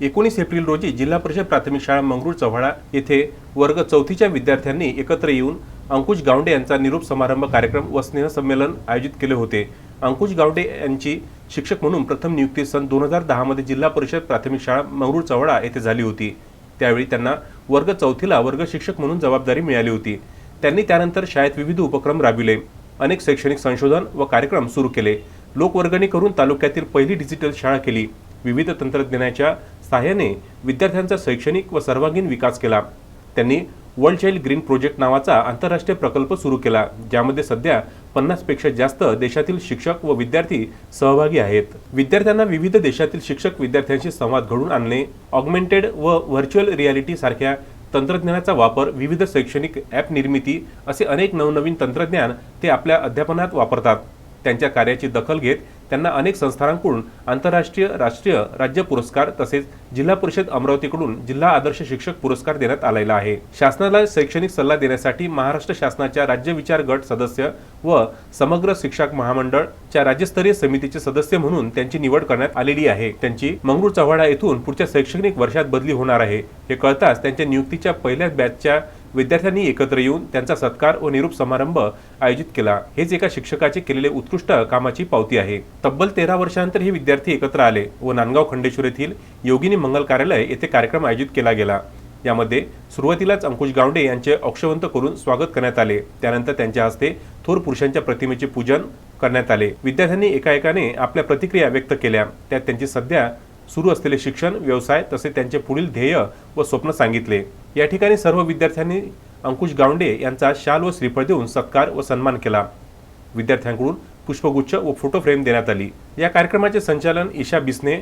एकोणीस एप्रिल रोजी जिल्हा परिषद प्राथमिक शाळा मंगरूळ चव्हाळा येथे वर्ग चौथीच्या विद्यार्थ्यांनी एकत्र येऊन अंकुश गावडे यांचा निरूप समारंभ कार्यक्रम व स्नेहसंमेलन आयोजित केले होते. अंकुश गावडे यांची शिक्षक म्हणून प्रथम नियुक्ती सन दोन हजार दहामध्ये जिल्हा परिषद प्राथमिक शाळा मंगरूळ चव्हाळा येथे झाली होती. त्यावेळी त्यांना वर्ग चौथीला वर्ग शिक्षक म्हणून जबाबदारी मिळाली होती. त्यांनी त्यानंतर शाळेत विविध उपक्रम राबविले. अनेक शैक्षणिक संशोधन व कार्यक्रम सुरू केले. लोकवर्गणी करून तालुक्यातील पहिली डिजिटल शाळा केली. विविध तंत्रज्ञानाच्या सहाय्याने विद्यार्थ्यांचा शैक्षणिक व सर्वांगीण विकास केला. त्यांनी वर्ल्ड चाइल्ड ग्रीन प्रोजेक्ट नावाचा आंतरराष्ट्रीय प्रकल्प सुरू केला ज्यामध्ये सध्या पन्नासपेक्षा जास्त देशातील शिक्षक व विद्यार्थी सहभागी आहेत. विद्यार्थ्यांना विविध देशातील शिक्षक विद्यार्थ्यांशी संवाद घडवून आणणे ऑगमेंटेड व व्हर्च्युअल रियालिटी सारख्या तंत्रज्ञानाचा वापर विविध शैक्षणिक ॲप निर्मिती असे अनेक नवनवीन तंत्रज्ञान ते आपल्या अध्यापनात वापरतात. त्यांच्या कार्याची दखल घेत त्यांना अनेक संस्थांकडून आंतरराष्ट्रीय राष्ट्रीय राज्य पुरस्कार तसेच जिल्हा परिषद अमरावतीकडून जिल्हा आदर्श शिक्षक पुरस्कार देण्यात आलेला आहे. शासनाला शैक्षणिक सल्ला देण्यासाठी महाराष्ट्र शासनाच्या राज्य विचार गट सदस्य व समग्र शिक्षक महामंडळच्या राज्यस्तरीय समितीचे सदस्य म्हणून त्यांची निवड करण्यात आलेली आहे. त्यांची मंगरूळ चव्हाडा येथून पुढच्या शैक्षणिक वर्षात बदली होणार आहे. हे कळताच त्यांच्या नियुक्तीच्या पहिल्याच बॅचच्या विद्यार्थ्यांनी एकत्र येऊन त्यांचा सत्कार व निरूप समारंभ आयोजित केला. हेच एका शिक्षकाचे केलेले उत्कृष्ट कामाची पावती आहे. तब्बल तेरा वर्षानंतर हे विद्यार्थी एकत्र आले व नांदगाव खंडेश्वर येथील योगिनी मंगल कार्यालय येथे कार्यक्रम आयोजित केला गेला. यामध्ये सुरुवातीलाच अंकुश गावडे यांचे अक्षवंत करून स्वागत करण्यात आले. त्यानंतर त्यांच्या हस्ते थोर पुरुषांच्या प्रतिमेचे पूजन करण्यात आले. विद्यार्थ्यांनी एकाएकाने आपल्या प्रतिक्रिया व्यक्त केल्या. त्यात त्यांची सध्या सुरू असलेले शिक्षण व्यवसाय तसे त्यांचे पुढील ध्येय व स्वप्न सांगितले. या ठिकाणी सर्व विद्यार्थ्यांनी अंकुश गावंडे यांचा शाल व श्रीफळ देऊन सत्कार व सन्मान केला. विद्यार्थ्यांकडून पुष्पगुच्छ व फोटो फ्रेम देण्यात आली. या कार्यक्रमाचे संचालन ईशा बिस्ने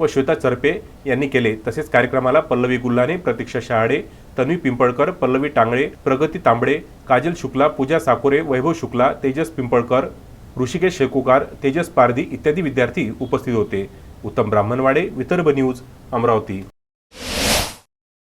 व श्वेता चरपे यांनी केले. तसेच कार्यक्रमाला पल्लवी गुल्हाने प्रतीक्षा शहाडे तन्वी पिंपळकर पल्लवी टांगळे प्रगती तांबडे काजल शुक्ला पूजा साकोरे वैभव शुक्ला तेजस पिंपळकर ऋषिकेश शेकोकार तेजस पारधी इत्यादी विद्यार्थी उपस्थित होते. उत्तम ब्राह्मणवाडे विदर्भ न्यूज अमरावती.